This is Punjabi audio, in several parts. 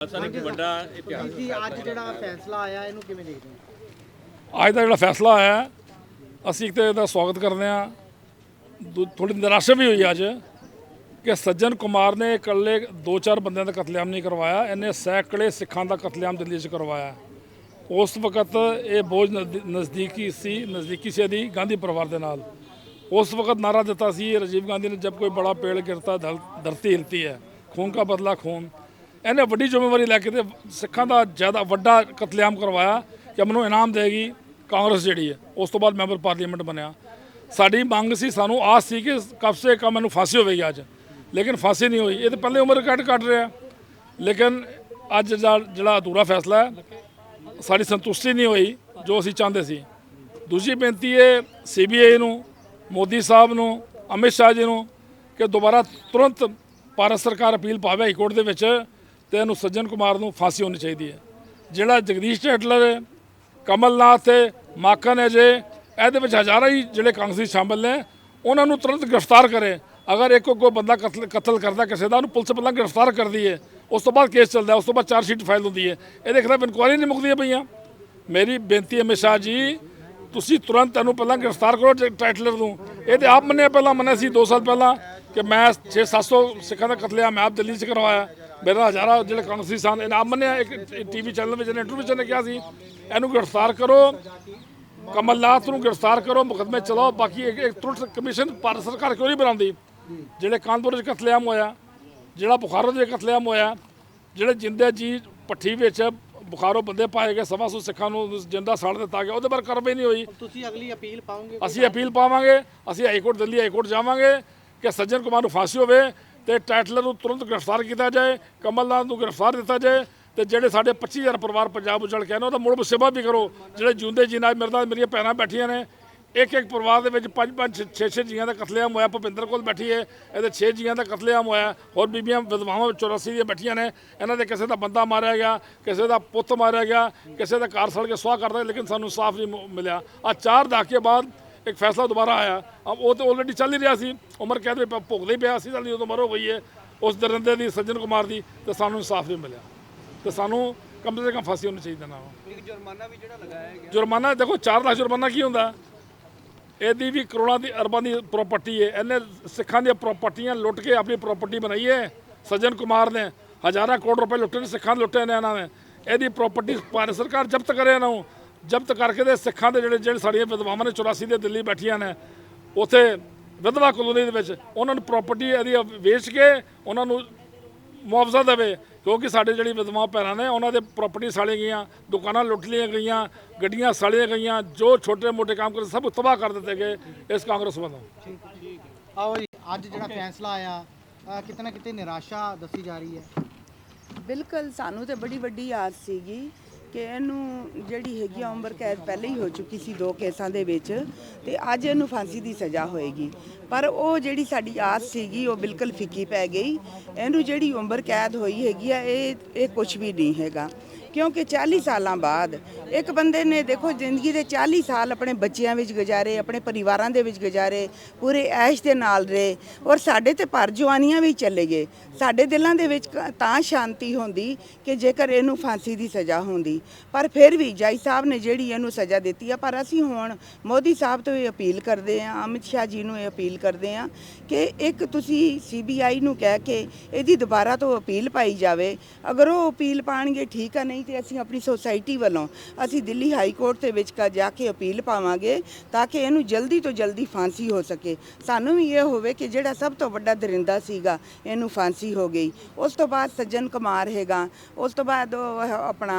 ਸਾਨੂੰ ਇੱਕ ਵੱਡਾ ਇਤਿਹਾਸ ਜੀ ਅੱਜ ਜਿਹੜਾ ਫੈਸਲਾ ਆਇਆ ਇਹਨੂੰ ਕਿਵੇਂ ਦੇਖਦੇ ਹੋ? ਅੱਜ ਦਾ ਜਿਹੜਾ ਫੈਸਲਾ ਆਇਆ ਅਸੀਂ ਇੱਕ ਤਾਂ ਇਹਦਾ ਸਵਾਗਤ ਕਰਦੇ ਹਾਂ। ਥੋੜੀ ਨਿਰਾਸ਼ਾ ਵੀ ਹੋਈ ਅੱਜ ਕਿ ਸੱਜਣ ਕੁਮਾਰ ਨੇ ਇਕੱਲੇ ਦੋ ਚਾਰ ਬੰਦਿਆਂ ਦਾ ਕਤਲੇਆਮ ਨਹੀਂ ਕਰਵਾਇਆ ਇਹਨੇ ਸੈਂਕੜੇ ਸਿੱਖਾਂ ਦਾ ਕਤਲੇਆਮ ਦਿੱਲੀ 'ਚ ਕਰਵਾਇਆ। ਉਸ ਵਕਤ ਇਹ ਬੋਝ ਨਜ਼ਦੀ- ਨਜ਼ਦੀਕੀ ਸੀ ਨਜ਼ਦੀਕੀ ਸੀ ਇਹਦੀ ਗਾਂਧੀ ਪਰਿਵਾਰ ਦੇ ਨਾਲ। ਉਸ ਵਕਤ ਨਾਰਾ ਦਿੱਤਾ ਸੀ ਰਾਜੀਵ ਗਾਂਧੀ ਨੇ ਜਬ ਕੋਈ ਬੜਾ ਪੇੜ ਗਿਰਤਾ ਧਰਤੀ ਹਿਲਤੀ ਹੈ। ਖੂਨ ਕਾ ਬਦਲਾ ਖੂਨ। ਇਹਨੇ ਵੱਡੀ ਜ਼ਿੰਮੇਵਾਰੀ ਲੈ ਕੇ ਤੇ ਸਿੱਖਾਂ ਦਾ ਜ਼ਿਆਦਾ ਵੱਡਾ ਕਤਲੇਆਮ ਕਰਵਾਇਆ ਕਿ ਮੈਨੂੰ ਇਨਾਮ ਦੇਗੀ ਕਾਂਗਰਸ ਜਿਹੜੀ ਹੈ। ਉਸ ਤੋਂ ਬਾਅਦ ਮੈਂਬਰ ਪਾਰਲੀਮੈਂਟ ਬਣਿਆ। ਸਾਡੀ ਮੰਗ ਸੀ, ਸਾਨੂੰ ਆਸ ਸੀ ਕਿ ਕਮ ਸੇ ਕਮ ਮੈਨੂੰ ਫਾਂਸੀ ਹੋਵੇਗੀ ਅੱਜ। ਲੇਕਿਨ ਫਾਂਸੀ ਨਹੀਂ ਹੋਈ। ਇਹ ਤਾਂ ਪਹਿਲੇ ਉਮਰ ਕੱਟ ਕੱਟ ਰਿਹਾ। ਲੇਕਿਨ ਅੱਜ ਦਾ ਜਿਹੜਾ ਅਧੂਰਾ ਫੈਸਲਾ ਹੈ, ਸਾਡੀ ਸੰਤੁਸ਼ਟੀ ਨਹੀਂ ਹੋਈ ਜੋ ਅਸੀਂ ਚਾਹੁੰਦੇ ਸੀ। ਦੂਜੀ ਬੇਨਤੀ ਹੈ ਸੀਬੀਆਈ ਨੂੰ, ਮੋਦੀ ਸਾਹਿਬ ਨੂੰ, ਅਮਿਤ ਸ਼ਾਹ ਜੀ ਨੂੰ ਕਿ ਦੁਬਾਰਾ ਤੁਰੰਤ ਭਾਰਤ ਸਰਕਾਰ ਅਪੀਲ ਪਾਵੇ ਹਾਈ ਕੋਰਟ ਦੇ ਵਿੱਚ ਤੇ ਇਹਨੂੰ ਸੱਜਣ ਕੁਮਾਰ ਨੂੰ ਫਾਂਸੀ ਹੋਣੀ ਚਾਹੀਦੀ ਹੈ। ਜਿਹੜਾ ਜਗਦੀਸ਼ ਢੇਟਲਰ ਹੈ, ਕਮਲਨਾਥ ਹੈ, ਮਾਕਨ ਹੈ ਜੇ, ਇਹਦੇ ਵਿੱਚ ਹਜ਼ਾਰਾਂ ਹੀ ਜਿਹੜੇ ਕਾਂਗਰਸੀ ਸ਼ਾਮਲ ਨੇ, ਉਹਨਾਂ ਨੂੰ ਤੁਰੰਤ ਗ੍ਰਿਫਤਾਰ ਕਰੇ। ਅਗਰ ਇੱਕ ਕੋਈ ਬੰਦਾ ਕਤਲ ਕਤਲ ਕਰਦਾ ਕਿਸੇ ਦਾ, ਉਹਨੂੰ ਪੁਲਿਸ ਪਹਿਲਾਂ ਗ੍ਰਿਫਤਾਰ ਕਰਦੀ ਹੈ ਉਸ ਤੋਂ ਬਾਅਦ ਕੇਸ ਚੱਲਦਾ ਉਸ ਤੋਂ ਬਾਅਦ ਚਾਰਜ ਸ਼ੀਟ ਫਾਈਲ ਹੁੰਦੀ ਹੈ। ਇਹਦੇ ਖਿਲਾਫ ਇਨਕੁਆਇਰੀ ਨਹੀਂ ਮੁੱਕਦੀਆਂ ਪਈਆਂ। ਮੇਰੀ ਬੇਨਤੀ ਹੈ ਜੀ, ਤੁਸੀਂ ਤੁਰੰਤ ਇਹਨੂੰ ਪਹਿਲਾਂ ਗ੍ਰਿਫਤਾਰ ਕਰੋ ਜੇ ਟਾਈਟਲਰ ਨੂੰ। ਇਹ ਤੇ ਆਪ ਮੰਨਿਆ ਪਹਿਲਾਂ, ਮੰਨਿਆ ਸੀ 2 ਸਾਲ ਪਹਿਲਾਂ ਕਿ ਮੈਂ 6-700 ਸਿੱਖਾਂ ਦਾ ਕਤਲੇਆਮ ਮੈਂ ਆਪ ਦਿੱਲੀ 'ਚ ਕਰਵਾਇਆ। ਮੇਰਾ ਹਜ਼ਾਰਾਂ ਜਿਹੜੇ ਕਾਂਗਰਸੀ ਸਨ ਇਹਨਾਂ ਮੰਨਿਆ ਇੱਕ ਟੀਵੀ ਚੈਨਲ ਵਿੱਚ ਇਹਨੇ ਇੰਟਰਵਿਊ 'ਚ ਇਹਨੇ ਕਿਹਾ ਸੀ ਇਹਨੂੰ ਗ੍ਰਿਫਤਾਰ ਕਰੋ ਕਮਲਨਾਥ ਨੂੰ ਗ੍ਰਿਫਤਾਰ ਕਰੋ ਮੁਕਦਮੇ ਚਲਾਓ ਬਾਕੀ ਇੱਕ ਇੱਕ ਤੁਰੰਤ ਕਮਿਸ਼ਨ ਭਾਰਤ ਸਰਕਾਰ ਕਿਉਂ ਨਹੀਂ ਬਣਾਉਂਦੀ? ਜਿਹੜੇ ਕਾਨਪੁਰ ਵਿੱਚ ਕਤਲੇਆਮ ਹੋਇਆ ਜਿਹੜਾ ਬੁਖਾਰੋ ਦੇ ਕਤਲੇਆਮ ਹੋਇਆ ਜਿਹੜੇ ਜਿੰਦੇ ਜੀ ਪੱਠੀ ਵਿੱਚ ਬੁਖਾਰੋ ਬੰਦੇ ਪਾਏ ਗਏ ਸਵਾ ਸੌ ਸਿੱਖਾਂ ਨੂੰ ਜਿੰਦਾ ਸਾੜ ਦਿੱਤਾ ਗਿਆ ਉਹਦੇ ਪਰ ਕਾਰਵਾਈ ਨਹੀਂ ਹੋਈ। ਤੁਸੀਂ ਅਗਲੀ ਅਪੀਲ ਪਾਉਂਗੇ ਅਸੀਂ ਅਪੀਲ ਪਾਵਾਂਗੇ ਅਸੀਂ high court Delhi high court ਜਾਵਾਂਗੇ ਕਿ ਸੱਜਣ ਕੁਮਾਰ ਨੂੰ ਫਾਂਸੀ ਹੋਵੇ ਤੇ ਟਾਈਟਲਰ ਨੂੰ ਤੁਰੰਤ ਗ੍ਰਿਫਤਾਰ ਕੀਤਾ ਜਾਏ ਕਮਲਨਾਥ ਨੂੰ ਗ੍ਰਿਫਤਾਰ ਦਿੱਤਾ ਜਾਏ, ਤੇ ਜਿਹੜੇ ਸਾਡੇ 25000 ਪਰਿਵਾਰ ਪੰਜਾਬ ਉਜੜ ਕੇ ਆਏ ਨੇ, ਉਹਦਾ ਮੁੜ ਸੇਵਾ ਵੀ ਕਰੋ। ਜਿਹੜੇ ਜਿਉਂਦੇ ਜੀ ਨਾਲ ਮੇਰੇ ਨਾਲ ਮੇਰੀਆਂ ਭੈਣਾਂ ਬੈਠੀਆਂ ਨੇ ਇੱਕ ਇੱਕ ਪਰਿਵਾਰ ਦੇ ਵਿੱਚ ਪੰਜ ਪੰਜ ਛੇ ਛੇ ਜੀਆਂ ਦਾ ਕਤਲੇਆਮ ਹੋਇਆ, ਭੁਪਿੰਦਰ ਕੋਲ ਬੈਠੀ ਹੈ ਇਹਦੇ 6 ਜੀਆਂ ਦਾ ਕਤਲੇਆਮ ਹੋਇਆ, ਹੋਰ ਬੀਬੀਆਂ ਵਿਧਵਾਵਾਂ 84 ਦੀਆਂ ਬੈਠੀਆਂ ਨੇ, ਇਹਨਾਂ ਦੇ ਕਿਸੇ ਦਾ ਬੰਦਾ ਮਾਰਿਆ ਗਿਆ, ਕਿਸੇ ਦਾ ਪੁੱਤ ਮਾਰਿਆ ਗਿਆ, ਕਿਸੇ ਦਾ ਘਰ ਸੜ ਕੇ ਸੁਆਹ ਕਰਦਾ, ਲੇਕਿਨ ਸਾਨੂੰ ਸਾਫ਼ ਨਹੀਂ ਮਿਲਿਆ। ਆ ਚਾਰ ਦਹਾਕੇ ਬਾਅਦ ਇੱਕ ਫੈਸਲਾ ਦੁਬਾਰਾ ਆਇਆ। ਉਹ ਤਾਂ ਆਲਰੇਡੀ ਚੱਲ ਹੀ ਰਿਹਾ ਸੀ। ਉਮਰ ਕੈਦ ਵਿੱਚ ਭ- ਭੁਗਦੇ ਪਿਆ ਸੀ ਤਾਂ ਉਦੋਂ ਮਰ ਹੋ ਗਈ ਹੈ। ਉਸ ਦਰਿੰਦੇ ਦੀ ਸੱਜਣ ਕੁਮਾਰ ਦੀ ਤੇ ਸਾਨੂੰ ਇਨਸਾਫ ਨਹੀਂ ਮਿਲਿਆ। ਤੇ ਸਾਨੂੰ ਕਮ ਸੇ ਕਮ ਫਾਂਸੀ ਹੋਣੀ ਚਾਹੀਦੀ ਨਾ ਇੱਕ ਜੁਰਮਾਨਾ ਵੀ ਜਿਹੜਾ ਲਗਾਇਆ ਗਿਆ। ਜੁਰਮਾਨਾ ਦੇਖੋ 4 ਲੱਖ ਜੁਰਮਾਨਾ ਕੀ ਹੁੰਦਾ? ਇਹਦੀ ਵੀ ਕਰੋੜਾਂ ਦੀ ਅਰਬਾਂ ਦੀ ਪ੍ਰਾਪਰਟੀ ਹੈ। ਇਹਨੇ ਸਿੱਖਾਂ ਦੀਆਂ ਪ੍ਰਾਪਰਟੀਆਂ ਲੁੱਟ ਕੇ ਆਪਣੀ ਪ੍ਰਾਪਰਟੀ ਬਣਾਈ ਹੈ। ਸੱਜਣ ਕੁਮਾਰ ਨੇ ਹਜ਼ਾਰਾਂ ਕਰੋੜ ਰੁਪਏ ਲੁੱਟੇ ਨੇ ਸਿੱਖਾਂ ਲੁੱਟੇ ਨੇ ਇਹਨਾਂ ਨੇ। ਇਹਦੀ ਪ੍ਰਾਪਰਟੀ ਭਾਰਤ ਸਰਕਾਰ ਜ਼ਬਤ ਕਰੇ ਨੂੰ। ਜ਼ਬਤ ਕਰਕੇ ਦੇ ਸਿੱਖਾਂ ਦੇ ਜਿਹੜੇ ਜਿਹੜੇ ਸਾਡੀਆਂ ਵਿਧਵਾਵਾਂ ਨੇ 84 ਦੇ ਦਿੱਲੀ ਬੈਠੀਆਂ ਨੇ ਉੱਥੇ ਵਿਧਵਾ ਕਲੋਨੀ ਦੇ ਵਿੱਚ ਉਹਨਾਂ ਨੂੰ ਪ੍ਰਾਪਰਟੀ ਇਹਦੀ ਵੇਚ ਕੇ ਉਹਨਾਂ ਨੂੰ ਮੁਆਵਜ਼ਾ ਦੇਵੇ ਕਿਉਂਕਿ ਸਾਡੇ ਜਿਹੜੀ ਵਿਧਵਾ ਭੈਣਾਂ ਨੇ ਉਹਨਾਂ ਦੇ ਪ੍ਰਾਪਰਟੀ ਸਾਲੀਆਂ ਗਈਆਂ ਦੁਕਾਨਾਂ ਲੁੱਟ ਲਈਆਂ ਗਈਆਂ ਗੱਡੀਆਂ ਸਾਲੀਆਂ ਗਈਆਂ ਜੋ ਛੋਟੇ ਮੋਟੇ ਕੰਮ ਕਰਦੇ ਸਭ ਤਬਾਹ ਕਰ ਦਿੱਤੇ ਗਏ ਇਸ ਕਾਂਗਰਸ ਵੱਲੋਂ। ਆਓ ਜੀ ਅੱਜ ਜਿਹੜਾ ਫੈਸਲਾ ਆਇਆ ਕਿਤੇ ਨਾ ਕਿਤੇ ਨਿਰਾਸ਼ਾ ਦੱਸੀ ਜਾ ਰਹੀ ਹੈ। ਬਿਲਕੁਲ ਸਾਨੂੰ ਤੇ ਬੜੀ ਵੱਡੀ ਆਸ ਸੀਗੀ ਕਿ ਇਹਨੂੰ ਜਿਹੜੀ ਹੈਗੀ ਆ ਉਮਰ ਕੈਦ ਪਹਿਲੇ ਹੀ ਹੋ ਚੁੱਕੀ ਸੀ ਦੋ ਕੇਸਾਂ ਦੇ ਵਿੱਚ ਤੇ ਅੱਜ ਇਹਨੂੰ ਫਾਂਸੀ ਦੀ ਸਜ਼ਾ ਹੋਏਗੀ। ਪਰ ਉਹ ਜਿਹੜੀ ਸਾਡੀ ਆਸ ਸੀਗੀ, ਉਹ ਬਿਲਕੁਲ ਫਿੱਕੀ ਪੈ ਗਈ। ਇਹਨੂੰ ਜਿਹੜੀ ਉਮਰ ਕੈਦ ਹੋਈ ਹੈਗੀ ਆ, ਇਹ ਇਹ ਕੁਝ ਵੀ ਨਹੀਂ ਹੈਗਾ। ਕਿਉਂਕਿ 40 ਸਾਲਾਂ ਬਾਅਦ ਇੱਕ ਬੰਦੇ ਨੇ ਦੇਖੋ ਜ਼ਿੰਦਗੀ ਦੇ 40 ਸਾਲ ਆਪਣੇ ਬੱਚਿਆਂ ਵਿੱਚ ਗੁਜ਼ਾਰੇ, ਆਪਣੇ ਪਰਿਵਾਰਾਂ ਦੇ ਵਿੱਚ ਗੁਜ਼ਾਰੇ, ਪੂਰੇ ਐਸ਼ ਦੇ ਨਾਲ ਰਹੇ ਔਰ ਸਾਡੇ ਤੇ ਪਰ ਜਵਾਨੀਆਂ ਵੀ ਚਲੇ ਗਏ। ਸਾਡੇ ਦਿਲਾਂ ਦੇ ਵਿੱਚ ਤਾਂ ਸ਼ਾਂਤੀ ਹੁੰਦੀ ਕਿ ਜੇਕਰ ਇਹਨੂੰ ਫਾਂਸੀ ਦੀ ਸਜ਼ਾ ਹੁੰਦੀ। ਪਰ ਫਿਰ ਵੀ ਜਾਈ ਸਾਹਿਬ ਨੇ ਜਿਹੜੀ ਇਹਨੂੰ ਸਜ਼ਾ ਦਿੱਤੀ ਆ, ਪਰ ਅਸੀਂ ਹੁਣ ਮੋਦੀ ਸਾਹਿਬ ਤੋਂ ਇਹ ਅਪੀਲ ਕਰਦੇ ਹਾਂ, ਅਮਿਤ ਸ਼ਾਹ ਜੀ ਨੂੰ ਇਹ ਅਪੀਲ ਕਰਦੇ ਹਾਂ ਕਿ ਇੱਕ ਤੁਸੀਂ ਸੀਬੀਆਈ ਨੂੰ ਕਹਿ ਕੇ ਇਹਦੀ ਦੁਬਾਰਾ ਤੋਂ ਅਪੀਲ ਪਾਈ ਜਾਵੇ। ਅਗਰ ਉਹ ਅਪੀਲ ਪਾਣਗੇ ਠੀਕ ਆ, ਨਹੀਂ ਤੇ ਅਸੀਂ ਆਪਣੀ ਸੋਸਾਇਟੀ ਵੱਲੋਂ ਅਸੀਂ ਦਿੱਲੀ ਹਾਈ ਕੋਰਟ ਦੇ ਵਿੱਚ ਕਾ ਜਾ ਕੇ ਅਪੀਲ ਪਾਵਾਂਗੇ ਤਾਂ ਕਿ ਇਹਨੂੰ ਜਲਦੀ ਤੋਂ ਜਲਦੀ ਫਾਂਸੀ ਹੋ ਸਕੇ। ਸਾਨੂੰ ਵੀ ਇਹ ਹੋਵੇ ਕਿ ਜਿਹੜਾ ਸਭ ਤੋਂ ਵੱਡਾ ਦਰਿੰਦਾ ਸੀਗਾ, ਇਹਨੂੰ ਫਾਂਸੀ ਹੋ ਗਈ। ਉਸ ਤੋਂ ਬਾਅਦ ਸੱਜਣ ਕੁਮਾਰ ਹੈਗਾ। ਉਸ ਤੋਂ ਬਾਅਦ ਉਹ ਆਪਣਾ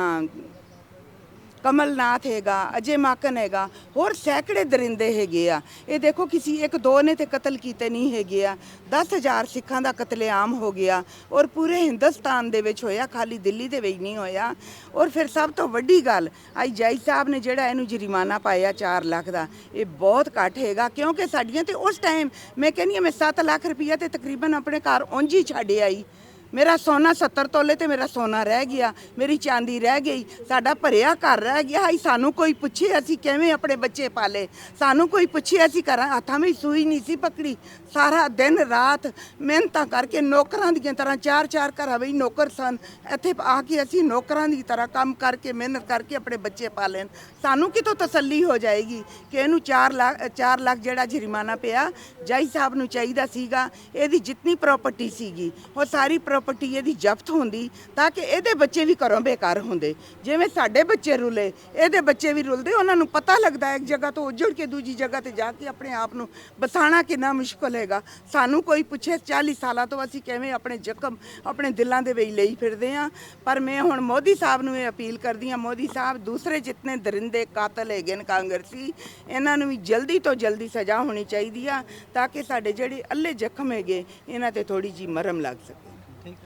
ਕਮਲਨਾਥ ਹੈਗਾ, ਅਜੇ ਮਾਕਨ ਹੈਗਾ, ਹੋਰ ਸੈਂਕੜੇ ਦਰਿੰਦੇ ਹੈਗੇ ਆ। ਇਹ ਦੇਖੋ ਕਿਸੇ ਇੱਕ ਦੋ ਨੇ ਤੇ ਕਤਲ ਕੀਤੇ ਨਹੀਂ ਹੈਗੇ ਆ। 10000 ਸਿੱਖਾਂ ਦਾ ਕਤਲੇਆਮ ਹੋ ਗਿਆ ਔਰ ਪੂਰੇ ਹਿੰਦੁਸਤਾਨ ਦੇ ਵਿੱਚ ਹੋਇਆ, ਖਾਲੀ ਦਿੱਲੀ ਦੇ ਵਿੱਚ ਨਹੀਂ ਹੋਇਆ। ਔਰ ਫਿਰ ਸਭ ਤੋਂ ਵੱਡੀ ਗੱਲ, ਆਈ ਜਾਈ ਸਾਹਿਬ ਨੇ ਜਿਹੜਾ ਇਹਨੂੰ ਜੁਰਮਾਨਾ ਪਾਇਆ 4 ਲੱਖ ਦਾ, ਇਹ ਬਹੁਤ ਘੱਟ ਹੈਗਾ, ਕਿਉਂਕਿ ਸਾਡੀਆਂ ਤੇ ਉਸ ਟਾਈਮ ਮੈਂ ਕਹਿੰਦੀ ਹਾਂ ਮੈਂ 7 ਲੱਖ ਰੁਪਈਆ ਤੇ ਤਕਰੀਬਨ ਆਪਣੇ ਘਰ ਉਂਝ ਹੀ ਛੱਡ ਆਈ। ਮੇਰਾ ਸੋਨਾ 70 ਤੋਲੇ ਤੇ ਮੇਰਾ ਸੋਨਾ ਰਹਿ ਗਿਆ, ਮੇਰੀ ਚਾਂਦੀ ਰਹਿ ਗਈ, ਸਾਡਾ ਭਰਿਆ ਘਰ ਰਹਿ ਗਿਆ। ਹਾਈ ਸਾਨੂੰ ਕੋਈ ਪੁੱਛੇ ਅਸੀਂ ਕਿਵੇਂ ਆਪਣੇ ਬੱਚੇ ਪਾਲੇ? ਸਾਨੂੰ ਕੋਈ ਪੁੱਛੇ ਅਸੀਂ ਘਰਾਂ ਹੱਥਾਂ ਵਿੱਚ ਸੂਈ ਨਹੀਂ ਸੀ ਪਕੜੀ। ਸਾਰਾ ਦਿਨ ਰਾਤ ਮਿਹਨਤਾਂ ਕਰਕੇ ਨੌਕਰਾਂ ਦੀਆਂ ਤਰ੍ਹਾਂ ਚਾਰ ਚਾਰ ਘਰਾਂ ਵਿੱਚ ਨੌਕਰ ਸਨ। ਇੱਥੇ ਆ ਕੇ ਅਸੀਂ ਨੌਕਰਾਂ ਦੀ ਤਰ੍ਹਾਂ ਕੰਮ ਕਰਕੇ, ਮਿਹਨਤ ਕਰਕੇ ਆਪਣੇ ਬੱਚੇ ਪਾਲੇ ਸਾਨੂੰ ਕਿਤੋਂ ਤਸੱਲੀ ਹੋ ਜਾਏਗੀ ਕਿ ਇਹਨੂੰ 4 ਲੱਖ 4 ਲੱਖ ਜਿਹੜਾ ਜੁਰਮਾਨਾ ਪਿਆ ਜਾਈ ਸਾਹਿਬ ਨੂੰ ਚਾਹੀਦਾ ਸੀਗਾ। ਇਹਦੀ ਜਿੰਨੀ ਪ੍ਰਾਪਰਟੀ ਸੀਗੀ, ਉਹ ਸਾਰੀ ਪ੍ਰਾਪਰਟੀ ਇਹਦੀ ਜ਼ਬਤ ਹੁੰਦੀ ਤਾਂ ਕਿ ਇਹਦੇ ਬੱਚੇ ਵੀ ਘਰੋਂ ਬੇਕਾਰ ਹੁੰਦੇ। ਜਿਵੇਂ ਸਾਡੇ ਬੱਚੇ ਰੁਲੇ, ਇਹਦੇ ਬੱਚੇ ਵੀ ਰੁਲਦੇ, ਉਹਨਾਂ ਨੂੰ ਪਤਾ ਲੱਗਦਾ ਇੱਕ ਜਗ੍ਹਾ ਤੋਂ ਉੱਜੜ ਕੇ ਦੂਜੀ ਜਗ੍ਹਾ ਤੇ ਜਾ ਕੇ ਆਪਣੇ ਆਪ ਨੂੰ ਬਸਾਣਾ ਕਿੰਨਾ ਮੁਸ਼ਕਲ ਹੈਗਾ। ਸਾਨੂੰ ਕੋਈ ਪੁੱਛੇ 40 ਸਾਲਾਂ ਤੋਂ ਅਸੀਂ ਕਿਵੇਂ ਆਪਣੇ ਜ਼ਖਮ ਆਪਣੇ ਦਿਲਾਂ ਦੇ ਵਿੱਚ ਲਈ ਫਿਰਦੇ ਆ ਪਰ ਮੈਂ ਹੁਣ ਮੋਦੀ ਸਾਹਿਬ ਨੂੰ ਇਹ ਅਪੀਲ ਕਰਦੀ ਆ ਮੋਦੀ ਸਾਹਿਬ ਦੂਸਰੇ ਜਿਤਨੇ ਦਰਿੰਦੇ ਕਾਤਲ ਹੈਗੇ ਨੇ ਕਾਂਗਰਸੀ, ਇਹਨਾਂ ਨੂੰ ਵੀ ਜਲਦੀ ਤੋਂ ਜਲਦੀ ਸਜ਼ਾ ਹੋਣੀ ਚਾਹੀਦੀ ਆ ਤਾਂ ਕਿ ਸਾਡੇ ਜਿਹੜੇ ਅੱਲੇ ਜ਼ਖਮ ਹੈਗੇ, ਇਹਨਾਂ ਤੇ ਥੋੜੀ ਜੀ ਮਰਮ ਲੱਗ ਸਕੇ। ਠੀਕ